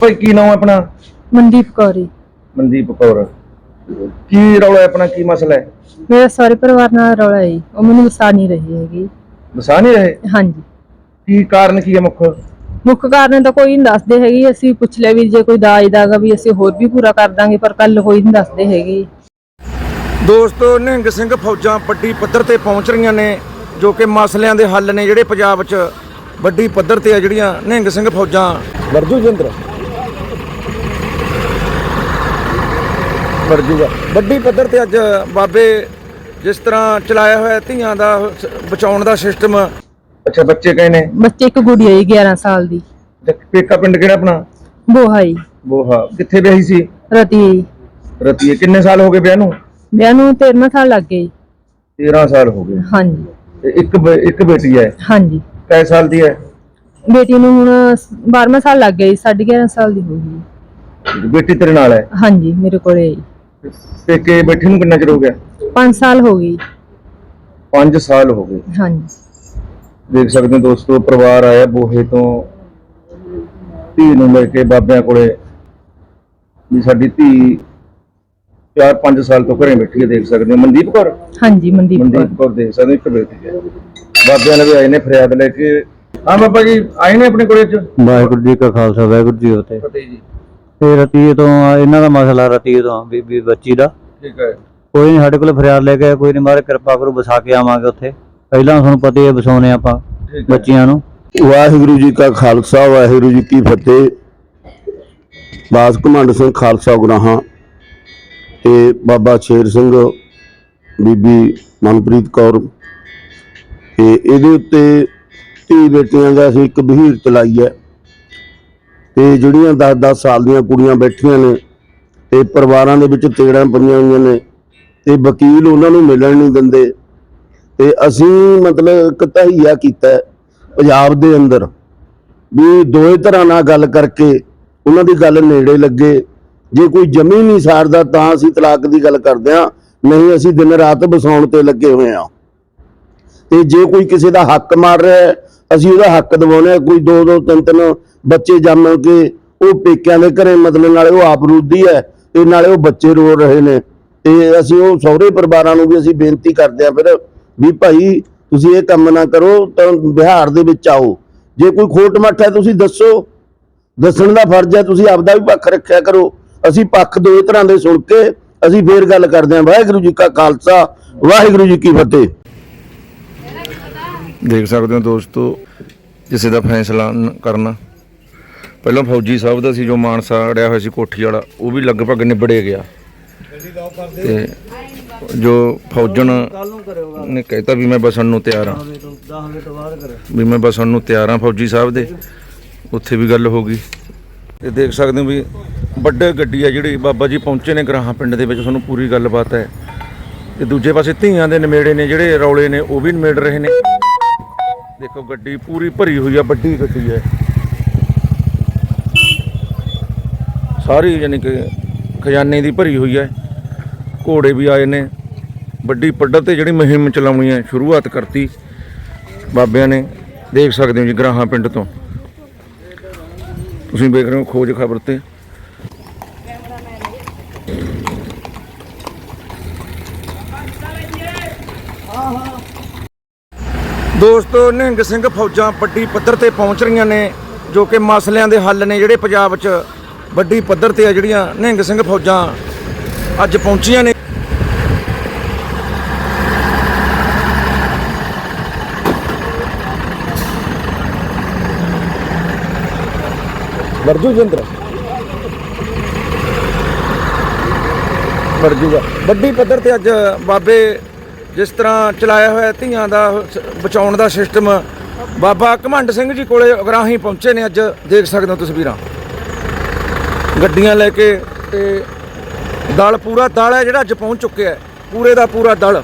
ਭਾਈ ਕੀ ਨਾਮ ਹੈ ਆਪਣਾ? ਮਨਦੀਪ ਕੌਰੀ ਮਨਦੀਪ ਕੌਰ। ਕੀ ਰੌਲਾ ਹੈ ਆਪਣਾ? ਕੀ ਮਸਲਾ ਹੈ? ਮੇਰਾ ਸਾਰੇ ਪਰਿਵਾਰ ਨਾਲ ਰੌਲਾ ਹੈ ਜੀ। ਉਹ ਮੈਨੂੰ ਵਸਾ ਨਹੀਂ ਰਹੀ ਹੈਗੀ। ਦਸਾ ਨਹੀਂ ਰਹੇ? ਹਾਂਜੀ। ਕੀ ਕਾਰਨ ਕੀ ਹੈ ਮੁੱਖ? ਮੁੱਖ ਕਾਰਨ ਤਾਂ ਕੋਈ ਨਹੀਂ ਦੱਸਦੇ ਹੈਗੇ। ਅਸੀਂ ਪੁੱਛ ਲਿਆ ਵੀ ਜੇ ਕੋਈ ਦਾਜ ਦਾਗਾ ਵੀ ਅਸੀਂ ਹੋਰ ਵੀ ਪੂਰਾ ਕਰ ਦਾਂਗੇ ਪਰ ਕੱਲ ਕੋਈ ਨਹੀਂ ਦੱਸਦੇ ਹੈਗੇ। ਦੋਸਤੋ ਨਿਹੰਗ ਸਿੰਘ ਫੌਜਾਂ ਵੱਡੀ ਪੱਧਰ ਤੇ ਪਹੁੰਚ ਰਹੀਆਂ ਨੇ ਜੋ ਕਿ ਮਸਲਿਆਂ ਦੇ ਹੱਲ ਨੇ ਜਿਹੜੇ ਪੰਜਾਬ 'ਚ ਵੱਡੀ ਪੱਧਰ ਤੇ ਆ ਜਿਹੜੀਆਂ ਨਿਹੰਗ ਸਿੰਘ ਫੌਜਾਂ। ਵਰਜੂ ਜਿੰਦਰ ਵਰਜੂਗਾ ਵੱਡੀ ਪੱਧਰ ਤੇ ਅੱਜ ਬਾਬੇ ਜਿਸ ਤਰ੍ਹਾਂ ਚਲਾਇਆ ਹੋਇਆ ਧੀਆਂ ਦਾ ਬਚਾਉਣ ਦਾ ਸਿਸਟਮ। ਅੱਛਾ ਬੱਚੇ ਕਹੇ ਨੇ? ਬੱਚੇ ਇੱਕ ਗੁੜੀਆ ਜੀ 11 ਸਾਲ ਦੀ। ਪੇਕਾ ਪਿੰਡ ਕਿਹੜਾ ਆਪਣਾ? ਬੋਹਾ ਜੀ। ਬੋਹਾ। ਕਿੱਥੇ ਵਿਆਹੀ ਸੀ? ਰਤੀ ਰਤੀਏ ਕਿੰਨੇ ਸਾਲ ਹੋ ਗਏ ਵਿਆਹ ਨੂੰ? ਵਿਆਹ ਨੂੰ 13 ਸਾਲ ਲੱਗ ਗਏ। ਜੀ। 13 ਸਾਲ ਹੋ ਗਏ। ਹਾਂਜੀ। ਤੇ ਇੱਕ ਇੱਕ ਬੇਟੀ ਹੈ? ਹਾਂਜੀ। ਕੈ ਸਾਲ ਦੀ ਹੈ? ਬੇਟੀ ਨੂੰ ਹੁਣ 12ਵਾਂ ਸਾਲ ਲੱਗ ਗਿਆ ਜੀ 11.5 ਸਾਲ ਦੀ ਹੋ ਗਈ। ਬੇਟੀ ਤੇਰੇ ਨਾਲ ਹੈ? ਹਾਂਜੀ ਮੇਰੇ ਕੋਲੇ ਪੇਕੇ ਬੈਠੇ ਨੂੰ ਕਿੰਨਾ ਚਿਰ ਹੋ ਗਿਆ? 5 ਸਾਲ ਹੋ ਗਈ 5 ਸਾਲ ਹੋ ਗਏ। ਹਾਂਜੀ। ਦੇਖ ਸਕਦੇ ਹੋ ਦੋਸਤੋ ਪਰਿਵਾਰ ਆਇਆ ਬੋਹੇ ਤੋਂ। ਧੀ ਨੂੰ ਲੈ ਕੇ ਬਾਬਿਆਂ ਕੋਲੇ। ਵੀ ਸਾਡੀ ਧੀ 4-5 ਸਾਲ ਤੋਂ ਘਰੇ ਬੈਠੀ ਹੈ ਦੇਖ ਸਕਦੇ ਹੋ। ਮਨਦੀਪ ਕੌਰ? ਹਾਂਜੀ ਮਨਦੀਪ ਕੌਰ। ਮਨਦੀਪ ਕੌਰ ਦੇਖ ਸਕਦੇ ਹੋ ਇੱਕ ਬੇਟੀ ਹੈ। ਬਾਬਿਆਂ ਨੇ ਵੀ ਆਏ ਨੇ ਫਰਿਆਦ ਲੈ ਕੇ। ਹਾਂ ਬਾਬਾ ਜੀ ਆਏ ਨੇ ਆਪਣੇ ਕੋਲੇ ਚ ਵਾਹਿਗੁਰੂ ਜੀ ਕਾ ਖਾਲਸਾ ਵਾਹਿਗੁਰੂ ਜੀ ਕੀ ਫਤਿਹ। ਫਤਿਹ ਜੀ। ਤੇ ਰਤੀਏ ਤੋਂ ਆ, ਇਹਨਾਂ ਦਾ ਮਸਲਾ ਰਤੀਏ ਤੋਂ ਆ, ਬੀਬੀ ਬੱਚੀ ਦਾ। ਠੀਕ ਹੈ। ਕੋਈ ਨਹੀਂ ਸਾਡੇ ਕੋਲ ਫਰਿਆਦ ਲੈ ਕੇ ਆਇਆ, ਕੋਈ ਨਹੀਂ ਮਾਰੇ ਕਿਰਪਾ ਕਰੋ ਵਸਾ ਕੇ ਆਵਾਂਗੇ ਉੱਥੇ। ਪਹਿਲਾਂ ਤੁਹਾਨੂੰ ਪਤਾ ਹੀ ਹੈ ਵਸਾਉਣੇ ਆਪਾਂ ਠੀਕ ਹੈ। ਬੱਚਿਆਂ ਨੂੰ। ਵਾਹਿਗੁਰੂ ਜੀ ਕਾ ਖਾਲਸਾ ਵਾਹਿਗੁਰੂ ਜੀ ਕੀ ਫਤਿਹ। ਬਾਸ ਕਮਾਂਡ ਸਿੰਘ ਖਾਲਸਾ ਗੁਰਾਹਾਂ ਤੇ ਬਾਬਾ ਸ਼ੇਰ ਸਿੰਘ ਬੀਬੀ ਮਨਪ੍ਰੀਤ ਕੌਰ। ਤੇ ਇਹਦੇ ਉੱਤੇ ਧੀ ਬੇਟੀਆਂ ਦਾ ਅਸੀਂ ਇੱਕ ਬਹੀਰ ਚਲਾਈ ਹੈ। ਤੇ ਜਿਹੜੀਆਂ 10-10 ਸਾਲ ਦੀਆਂ ਕੁੜੀਆਂ ਬੈਠੀਆਂ ਨੇ ਤੇ ਪਰਿਵਾਰਾਂ ਦੇ ਵਿੱਚ ਤੇੜਾਂ ਪਈਆਂ ਹੋਈਆਂ ਨੇ ਤੇ ਵਕੀਲ ਉਹਨਾਂ ਨੂੰ ਮਿਲਣ ਨਹੀਂ ਦਿੰਦੇ। ਤੇ ਅਸੀਂ ਮਤਲਬ ਇੱਕ ਤਹੀਆ ਕੀਤਾ ਪੰਜਾਬ ਦੇ ਅੰਦਰ ਵੀ ਦੋਏ ਤਰ੍ਹਾਂ ਨਾਲ ਗੱਲ ਕਰਕੇ ਉਹਨਾਂ ਦੀ ਗੱਲ ਨੇੜੇ ਲੱਗੇ। ਜੇ ਕੋਈ ਜਮੀ ਨਹੀਂ ਸਾਰਦਾ ਤਾਂ ਅਸੀਂ ਤਲਾਕ ਦੀ ਗੱਲ ਕਰਦੇ ਹਾਂ, ਨਹੀਂ ਅਸੀਂ ਦਿਨ ਰਾਤ ਬਸਾਉਣ ਤੇ ਲੱਗੇ ਹੋਏ ਹਾਂ। ਤੇ ਜੇ ਕੋਈ ਕਿਸੇ ਦਾ ਹੱਕ ਮਾਰ ਰਿਹਾ ਅਸੀਂ ਉਹਦਾ ਹੱਕ ਦਿਵਾਉਂਦੇ ਹਾਂ, ਕੋਈ ਦੋ ਦੋ ਤਿੰਨ ਤਿੰਨ ਬੱਚੇ ਜੰਮ ਕੇ ਉਹ ਪੇਕਿਆਂ ਦੇ ਘਰੇ ਮਤਲਬ ਨਾਲੇ ਉਹ ਆਪ ਰੂਦੀ ਹੈ ਤੇ ਨਾਲੇ ਉਹ ਬੱਚੇ ਰੋ ਰਹੇ ਨੇ। ਤੇ ਅਸੀਂ ਉਹ ਸਹੁਰੇ ਪਰਿਵਾਰਾਂ ਨੂੰ ਵੀ ਅਸੀਂ ਬੇਨਤੀ ਕਰਦੇ ਹਾਂ ਫਿਰ ਵੀ ਭਾਈ ਤੁਸੀਂ ਇਹ ਕੰਮ ਨਾ ਕਰੋ ਤਾਂ ਬਿਹਾਰ ਦੇ ਵਿੱਚ ਆਓ। ਜੇ ਕੋਈ ਖੋਟ ਮੱਠ ਹੈ ਤੁਸੀਂ ਦੱਸੋ। ਦੱਸਣ ਦਾ ਫਰਜ਼ ਹੈ ਤੁਸੀਂ ਆਪਦਾ ਵੀ ਪੱਖ ਰੱਖਿਆ ਕਰੋ। ਅਸੀਂ ਪੱਖ ਦੋਏ ਤਰ੍ਹਾਂ ਦੇ ਸੁਣ ਕੇ ਅਸੀਂ ਫੇਰ ਗੱਲ ਕਰਦੇ ਹਾਂ। ਵਾਹਿਗੁਰੂ ਜੀ ਕਾ ਖਾਲਸਾ, ਵਾਹਿਗੁਰੂ ਜੀ ਕੀ ਫਤਿਹ। ਦੇਖ ਸਕਦੇ ਹੋ ਦੋਸਤੋ, ਕਿਸੇ ਦਾ ਫੈਸਲਾ ਕਰਨਾ। ਪਹਿਲਾਂ ਫੌਜੀ ਸਾਹਿਬ ਦਾ ਸੀ ਜੋ ਮਾਨਸਾ ਅੜਿਆ ਹੋਇਆ ਸੀ ਕੋਠੀ ਵਾਲਾ, ਉਹ ਵੀ ਲਗਭਗ ਨਿਬੜੇ ਗਿਆ। ਤੇ ਜੋ ਫੌਜਣ ਨੇ ਕਹਿਤਾ ਵੀ ਮੈਂ ਬਸਣ ਨੂੰ ਤਿਆਰ ਹਾਂ। ਵੀ ਮੈਂ ਬਸਣ ਨੂੰ ਤਿਆਰ ਹਾਂ ਫੌਜੀ ਸਾਹਿਬ ਦੇ, ਉੱਥੇ ਵੀ ਗੱਲ ਹੋ ਗਈ। ਤੇ ਦੇਖ ਸਕਦੇ ਹੋ ਵੀ ਵੱਡੇ ਗੱਡੀ ਆ ਜਿਹੜੀ ਬਾਬਾ ਜੀ ਪਹੁੰਚੇ ਨੇ ਗਰਾਹਾਂ ਪਿੰਡ ਦੇ ਵਿੱਚ, ਤੁਹਾਨੂੰ ਪੂਰੀ ਗੱਲਬਾਤ ਹੈ। ਤੇ ਦੂਜੇ ਪਾਸੇ ਧੀਆਂ ਦੇ ਨਿਮੇੜੇ ਨੇ ਜਿਹੜੇ ਰੌਲੇ ਨੇ, ਉਹ ਵੀ ਨਿਮੇੜ ਰਹੇ ਨੇ। ਦੇਖੋ ਗੱਡੀ ਪੂਰੀ ਭਰੀ ਹੋਈ ਆ, ਵੱਡੀ ਗੱਡੀ ਹੈ। ਸਾਰੀ ਯਾਨੀ ਕਿ ਖਜ਼ਾਨੇ ਦੀ ਭਰੀ ਹੋਈ ਹੈ। ਘੋੜੇ ਵੀ ਆਏ ਨੇ। ਵੱਡੀ ਪੱਧਰ ਤੇ ਜਿਹੜੀ ਮੁਹਿੰਮ ਚਲਾਉਣੀ ਹੈ, ਸ਼ੁਰੂਆਤ ਕਰਤੀ ਬਾਬਿਆਂ ਨੇ। ਦੇਖ ਸਕਦੇ ਹੋ ਜੀ ਗਰਾਹਾਂ ਪਿੰਡ ਤੋਂ। ਤੁਸੀਂ ਵੇਖ ਰਹੇ ਹੋ ਖੋਜ ਖਬਰ ਤੇ। ਦੋਸਤੋ, ਨਿਹੰਗ ਸਿੰਘ ਫੌਜਾਂ ਵੱਡੀ ਪੱਧਰ ਤੇ ਪਹੁੰਚ ਰਹੀਆਂ ਨੇ, ਜੋ ਕਿ ਮਸਲਿਆਂ ਦੇ ਹੱਲ ਨੇ ਜਿਹੜੇ ਪੰਜਾਬ 'ਚ। ਵੱਡੀ ਪੱਧਰ ਤੇ ਆ ਜਿਹੜੀਆਂ ਨਿਹੰਗ ਸਿੰਘ ਫੌਜਾਂ ਅੱਜ ਪਹੁੰਚੀਆਂ ਨੇ। ਵਰਜੂ ਜਿੰਦਰ। ਵਰਜੂਗਾ ਵੱਡੀ ਪੱਧਰ ਤੇ ਅੱਜ ਬਾਬੇ ਜਿਸ ਤਰ੍ਹਾਂ ਚਲਾਇਆ ਹੋਇਆ ਧੀਆਂ ਦਾ ਬਚਾਉਣ ਦਾ ਸਿਸਟਮ ਬਾਬਾ ਘਮੰਡ ਸਿੰਘ ਜੀ ਕੋਲੇ ਅਗਰਾਹੀਂ ਪਹੁੰਚੇ ਨੇ ਅੱਜ ਦੇਖ ਸਕਦੇ ਹੋ ਤਸਵੀਰਾਂ ਗੱਡੀਆਂ ਲੈ ਕੇ ਤੇ ਦਲ ਪੂਰਾ ਦਲ ਹੈ ਜਿਹੜਾ ਅੱਜ ਪਹੁੰਚ ਚੁੱਕਿਆ ਹੈ। ਪੂਰੇ ਦਾ ਪੂਰਾ ਦਲ।